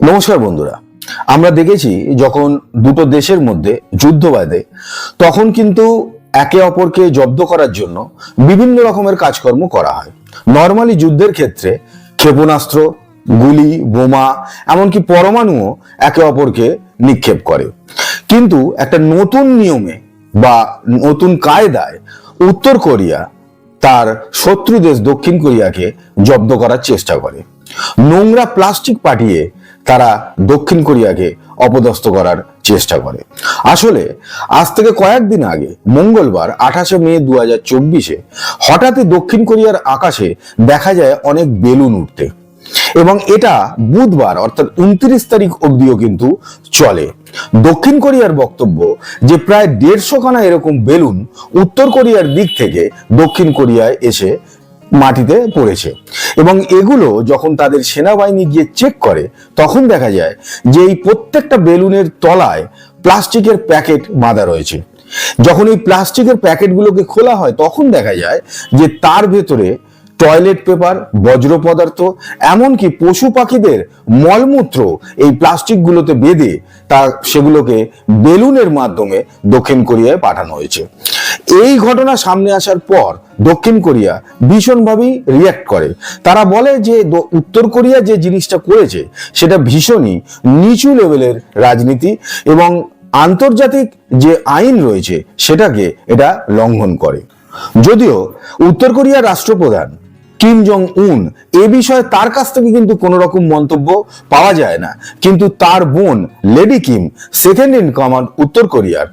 নমস্কার বন্ধুরা, আমরা দেখেছি যখন দুটো দেশের মধ্যে যুদ্ধ বাঁধে, তখন কিন্তু একে অপরকে জব্দ করার জন্য বিভিন্ন রকমের কাজকর্ম করা হয়। নর্মালি যুদ্ধের ক্ষেত্রে ক্ষেপণাস্ত্র, গুলি, বোমা, এমনকি পরমাণুও একে অপরকে নিক্ষেপ করে। কিন্তু একটা নতুন নিয়মে বা নতুন কায়দায় উত্তর কোরিয়া তার শত্রু দেশ দক্ষিণ কোরিয়াকে জব্দ করার চেষ্টা করে। নোংরা প্লাস্টিক পাঠিয়ে তারা দক্ষিণ কোরিয়াকে অপদস্থ করার চেষ্টা করে। আসলে, আজ থেকে কয়েকদিন আগে, মঙ্গলবার আঠাশে মে দু হাজার চব্বিশে হঠাৎই দক্ষিণ কোরিয়ার আকাশে দেখা যায় অনেক বেলুন উঠতে। এবং এটা বুধবার, অর্থাৎ উনত্রিশ তারিখ অবধিও কিন্তু চলে। দক্ষিণ কোরিয়ার বক্তব্য যে প্রায় দেড়শো খানা এরকম বেলুন উত্তর কোরিয়ার দিক থেকে দক্ষিণ কোরিয়ায় এসে মাটিতে পড়েছে। এবং এগুলো যখন তাদের সেনাবাহিনী গিয়ে চেক করে, তখন দেখা যায় যে এই প্রত্যেকটা বেলুনের তলায় প্লাস্টিকের প্যাকেট বাঁধা রয়েছে। যখন এই প্লাস্টিকের প্যাকেটগুলোকে খোলা হয়, তখন দেখা যায় যে তার ভেতরে টয়লেট পেপার বজ্র পদার্থ, এমনকি পশু পাখিদের মলমূত্র এই প্লাস্টিকগুলোতে বেঁধে তা সেগুলোকে বেলুনের মাধ্যমে দক্ষিণ কোরিয়ায় পাঠানো হয়েছে। এই ঘটনা সামনে আসার পর দক্ষিণ কোরিয়া ভীষণভাবেই রিয়াক্ট করে। তারা বলে যে উত্তর কোরিয়া যে জিনিসটা করেছে, সেটা ভীষণই নিচু লেভেলের রাজনীতি এবং আন্তর্জাতিক যে আইন রয়েছে, সেটাকে এটা লঙ্ঘন করে। যদিও উত্তর কোরিয়ার রাষ্ট্রপ্রধান কিম জং উন এ বিষয়ে তার কাছ থেকে কিন্তু কোনো রকম মন্তব্য পাওয়া যায় না। কিন্তু তার বোন lady Kim second in command উত্তর কোরিয়ার।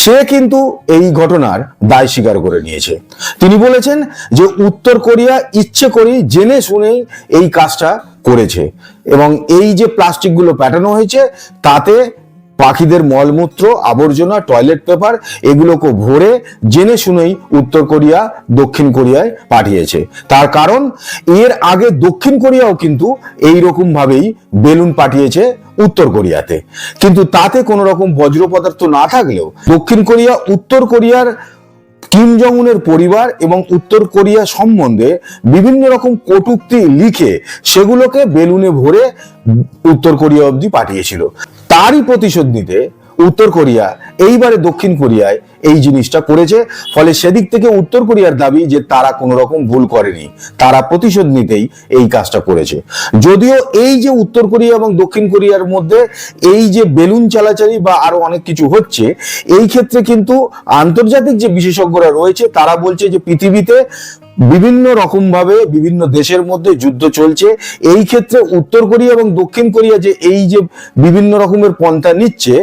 সে কিন্তু এই ঘটনার দায় স্বীকার করে নিয়েছে। তিনি বলেছেন যে উত্তর কোরিয়া ইচ্ছে করেই জেনে শুনেই এই কাজটা করেছে। এবং এই যে প্লাস্টিকগুলো পাঠানো হয়েছে, তাতে পাখিদের মলমূত্র, আবর্জনা টয়লেট পেপার এগুলোকে ভরে জেনে শুনেই উত্তর কোরিয়া দক্ষিণ কোরিয়ায় পাঠিয়েছে। তার কারণ, এর আগে দক্ষিণ কোরিয়াও কিন্তু এই রকম ভাবেই বেলুন পাঠিয়েছে উত্তর কোরিয়াতে। কিন্তু তাতে কোনো রকম বজ্র পদার্থ না থাকলেও দক্ষিণ কোরিয়া, উত্তর কোরিয়ার কিম জংউনের পরিবার এবং উত্তর কোরিয়া সম্বন্ধে বিভিন্ন রকম কটুক্তি লিখে সেগুলোকে বেলুনে ভরে উত্তর কোরিয়া অবধি পাঠিয়েছিল। তারই প্রতিশোধ নিতে উত্তর কোরিয়া, এইবারে দক্ষিণ কোরিয়ায় এই জিনিসটা করেছে। ফলে সেদিক থেকে উত্তর কোরিয়ার দাবি যে তারা কোনো রকম ভুল করেনি, তারা প্রতিশোধ নিতেই এই কাজটা করেছে। যদিও এই যে উত্তর কোরিয়া এবং দক্ষিণ কোরিয়ার মধ্যে এই যে বেলুন চালাচালি বা আরও অনেক কিছু হচ্ছে, এই ক্ষেত্রে কিন্তু আন্তর্জাতিক যে বিশেষজ্ঞরা রয়েছে, তারা বলছে যে পৃথিবীতে বিভিন্ন রকম ভাবে বিভিন্ন দেশের মধ্যে যুদ্ধ চলছে। এই ক্ষেত্রে উত্তর কোরিয়া এবং দক্ষিণ কোরিয়া যে এই যে বিভিন্ন রকমের পন্থা নিচ্ছে,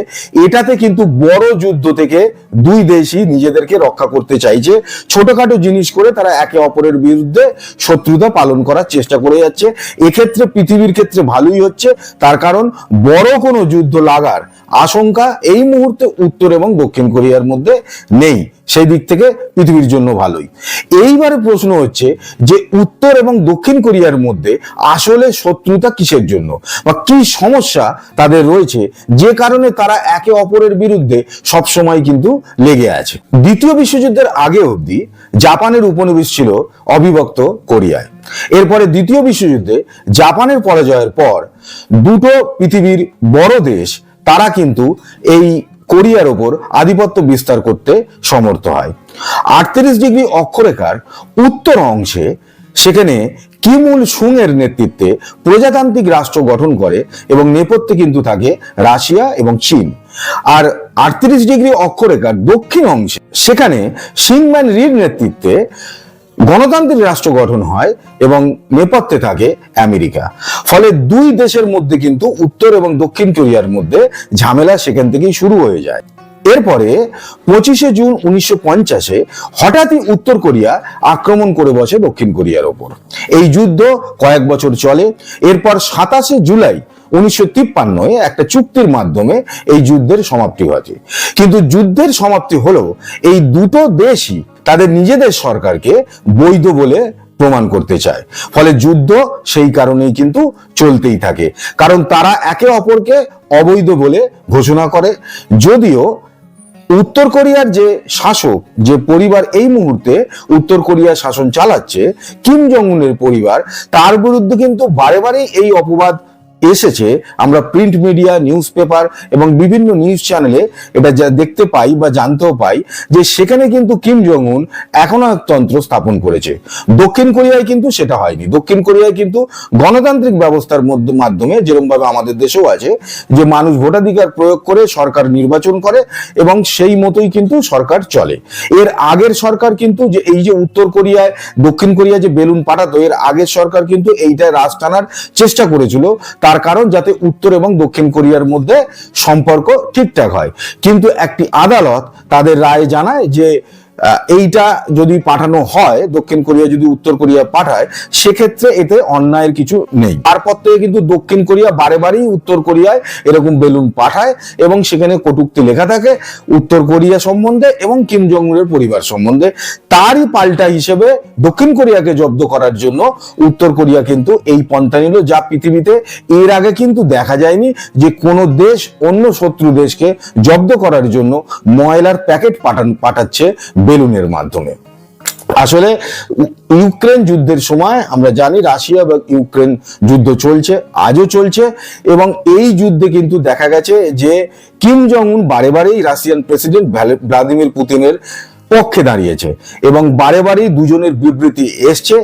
এটাতে কিন্তু বড় যুদ্ধ থেকে দুই দেশই নিজেদেরকে রক্ষা করতে চাইছে। ছোটখাটো জিনিস করে তারা একে অপরের বিরুদ্ধে শত্রুতা পালন করার চেষ্টা করে যাচ্ছে। এক্ষেত্রে পৃথিবীর ক্ষেত্রে ভালোই হচ্ছে। তার কারণ বড় কোনো যুদ্ধ লাগার আশঙ্কা এই মুহূর্তে উত্তর এবং দক্ষিণ কোরিয়ার মধ্যে নেই। সেই দিক থেকে পৃথিবীর জন্য ভালোই। এইবারে প্রশ্ন হচ্ছে যে উত্তর এবং দক্ষিণ কোরিয়ার মধ্যে আসলে শত্রুতা কিসের জন্য? বা কি সমস্যা তাদের রয়েছে? যে কারণে তারা একে অপরের বিরুদ্ধে সবসময় কিন্তু লেগে আছে। দ্বিতীয় বিশ্বযুদ্ধের আগে অবধি জাপানের উপনিবেশ ছিল অবিভক্ত কোরিয়ায়। এরপরে দ্বিতীয় বিশ্বযুদ্ধে জাপানের পরাজয়ের পর দুটো পৃথিবীর বড় দেশ তারা কিন্তু এই কোরিয়ার ওপর আধিপত্য বিস্তার করতে সমর্থ হয়। আটত্রিশ ডিগ্রি অক্ষরেখার উত্তর অংশে সেখানে কিমুল এর নেতৃত্বে প্রজাতান্ত্রিক রাষ্ট্র গঠন করে এবং নেপথ্যে কিন্তু থাকে রাশিয়া এবং চীন। আর আটত্রিশ ডিগ্রি অক্ষরেখার দক্ষিণ অংশে সেখানে সিংম্যান রির নেতৃত্বে গণতান্ত্রিক রাষ্ট্র গঠন হয় এবং নেপথ্যে থাকে আমেরিকা। ফলে দুই দেশের মধ্যে কিন্তু উত্তর এবং দক্ষিণ কোরিয়ার মধ্যে ঝামেলা সেখান থেকেই শুরু হয়ে যায়। এরপরে পঁচিশে জুন উনিশশো পঞ্চাশে হঠাৎই উত্তর কোরিয়া আক্রমণ করে বসে দক্ষিণ কোরিয়ার ওপর। এই যুদ্ধ কয়েক বছর চলে। এরপর সাতাশে জুলাই উনিশশো একটা চুক্তির মাধ্যমে এই যুদ্ধের সমাপ্তি ঘটে। কিন্তু যুদ্ধের সমাপ্তি হলেও এই দুটো দেশই তাদের নিজেদের সরকারকে বৈধ বলে প্রমাণ করতে চায়। ফলে যুদ্ধ সেই কারণেই কিন্তু চলতেই থাকে। কারণ তারা একে অপরকে অবৈধ বলে ঘোষণা করে। যদিও উত্তর কোরিয়ার যে শাসক, যে পরিবার এই মুহূর্তে উত্তর কোরিয়ার শাসন চালাচ্ছে, কিম জং উনের পরিবার, তার বিরুদ্ধে কিন্তু বারে এই অপবাদ এসেছে, আমরা প্রিন্ট মিডিয়া নিউজ পেপার এবং বিভিন্ন নিউজ চ্যানেলে এটা যা দেখতে পাই বা জানতেও পাই যে সেখানে কিন্তু কিম জং উন একনায়কতন্ত্র স্থাপন করেছে। দক্ষিণ কোরিয়ায় কিন্তু সেটা হয়নি। দক্ষিণ কোরিয়ায় কিন্তু গণতান্ত্রিক ব্যবস্থার মধ্য, মাধ্যমে যেরকম ভাবে আমাদের দেশেও আছে যে মানুষ ভোটাধিকার প্রয়োগ করে সরকার নির্বাচন করে এবং সেই মতোই কিন্তু সরকার চলে। এর আগের সরকার কিন্তু যে এই যে উত্তর কোরিয়ায়, দক্ষিণ কোরিয়া যে বেলুন পাঠাতো, এর আগের সরকার কিন্তু এইটায় রাজ টানার চেষ্টা করেছিল। তার কারণ যাতে উত্তর এবং দক্ষিণ কোরিয়ার মধ্যে সম্পর্ক ঠিকঠাক হয়। কিন্তু একটি আদালত তাদের রায় জানায় যে এইটা যদি পাঠানো হয়, দক্ষিণ কোরিয়া যদি উত্তর কোরিয়া পাঠায়, সেক্ষেত্রে এতে অন্যায়ের কিছু নেই। তারপর থেকে কিন্তু দক্ষিণ কোরিয়া বারে বারেই উত্তর কোরিয়ায় এরকম বেলুন পাঠায় এবং সেখানে কটূক্তি লেখা থাকে উত্তর কোরিয়া সম্বন্ধে এবং কিম জং পরিবার সম্বন্ধে। তারই পাল্টা হিসেবে দক্ষিণ কোরিয়াকে জব্দ করার জন্য উত্তর কোরিয়া কিন্তু এই পন্থা নিল, যা পৃথিবীতে এর আগে কিন্তু দেখা যায়নি যে কোনো দেশ অন্য শত্রু দেশকে জব্দ করার জন্য ময়লার প্যাকেট পাঠান, পাঠাচ্ছে বেলুনের মাধ্যমে। আসলে ইউক্রেন যুদ্ধের সময় আমরা জানি রাশিয়া বা ইউক্রেন যুদ্ধ চলছে, আজও চলছে, এবং এই যুদ্ধে কিন্তু দেখা গেছে যে কিম জং উন বারে বারেই রাশিয়ান প্রেসিডেন্ট ভ্লাদিমির পুতিনের পক্ষে দাঁড়িয়েছে এবং বারে বারেই দুজনের বিবৃতি এসছে।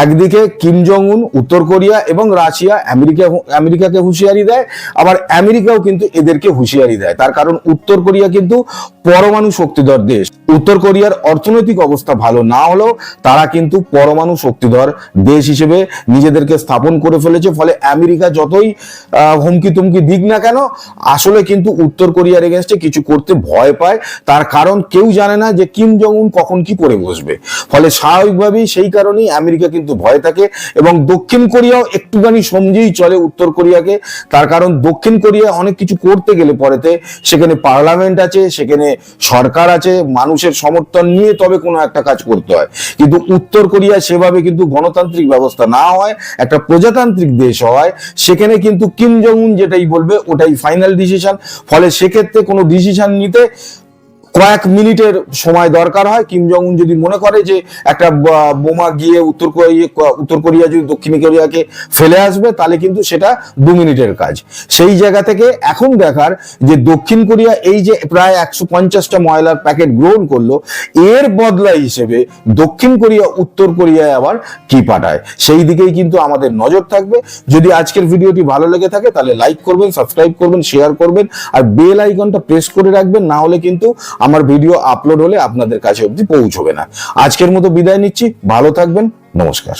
একদিকে কিম জং উন উত্তর কোরিয়া এবং রাশিয়া আমেরিকা আমেরিকাকে হুঁশিয়ারি দেয়, আবার আমেরিকাও কিন্তু এদেরকে হুঁশিয়ারি দেয়। তার কারণ উত্তর কোরিয়া কিন্তু পরমাণু শক্তিধর দেশ। উত্তর কোরিয়ার অর্থনৈতিক অবস্থা ভালো না হলেও তারা কিন্তু পরমাণু শক্তিধর দেশ হিসেবে নিজেদেরকে স্থাপন করে ফেলেছে। ফলে আমেরিকা যতই হুমকি তুমকি দিক না কেন, আসলে কিন্তু উত্তর কোরিয়ার এগেনস্টে কিছু করতে ভয় পায়। তার কারণ কেউ জানে না যে কিম জং উন কখন কি করে বসবে। ফলে স্বাভাবিকভাবেই সেই কারণেই আমেরিকা কিন্তু ভয় থাকে এবং দক্ষিণ কোরিয়াও একটুখানি সমঝেই চলে উত্তর কোরিয়াকে। তার কারণ দক্ষিণ কোরিয়া অনেক কিছু করতে গেলে পরেতে সেখানে পার্লামেন্ট আছে, সেখানে সরকার আছে, মানুষের সমর্থন নিয়ে তবে কোনো একটা কাজ করতে হয়। কিন্তু উত্তর কোরিয়া সেভাবে কিন্তু গণতান্ত্রিক ব্যবস্থা না হয়, একটা প্রজাতান্ত্রিক দেশ হয়, সেখানে কিন্তু কিম জং উন যেটাই বলবে ওটাই ফাইনাল ডিসিশন ফলে সেক্ষেত্রে কোনো ডিসিশন নিতে কয়েক মিনিটের সময় দরকার হয়। কিম জং উন যদি মনে করে যে একটা বোমা গিয়ে উত্তর কোরিয়া উত্তর কোরিয়া যদি দক্ষিণ কোরিয়াকে ফেলে আসবে, তাহলে কিন্তু সেটা দু মিনিটের কাজ। সেই জায়গা থেকে এখন দেখার যে দক্ষিণ কোরিয়া এই যে প্রায় একশো পঞ্চাশটা ময়লার প্যাকেট গ্রহণ করল, এর বদলা হিসেবে দক্ষিণ কোরিয়া, উত্তর কোরিয়ায় আবার কি পাঠায়? সেই দিকেই কিন্তু আমাদের নজর থাকবে। যদি আজকের ভিডিওটি ভালো লেগে থাকে, তাহলে লাইক করবেন সাবস্ক্রাইব করবেন শেয়ার করবেন, আর বেল আইকনটা প্রেস করে রাখবেন, না হলে কিন্তু আমার ভিডিও আপলোড হলে আপনাদের কাছে অবধি পৌঁছবে না। আজকের মতো বিদায় নিচ্ছি। ভালো থাকবেন। নমস্কার।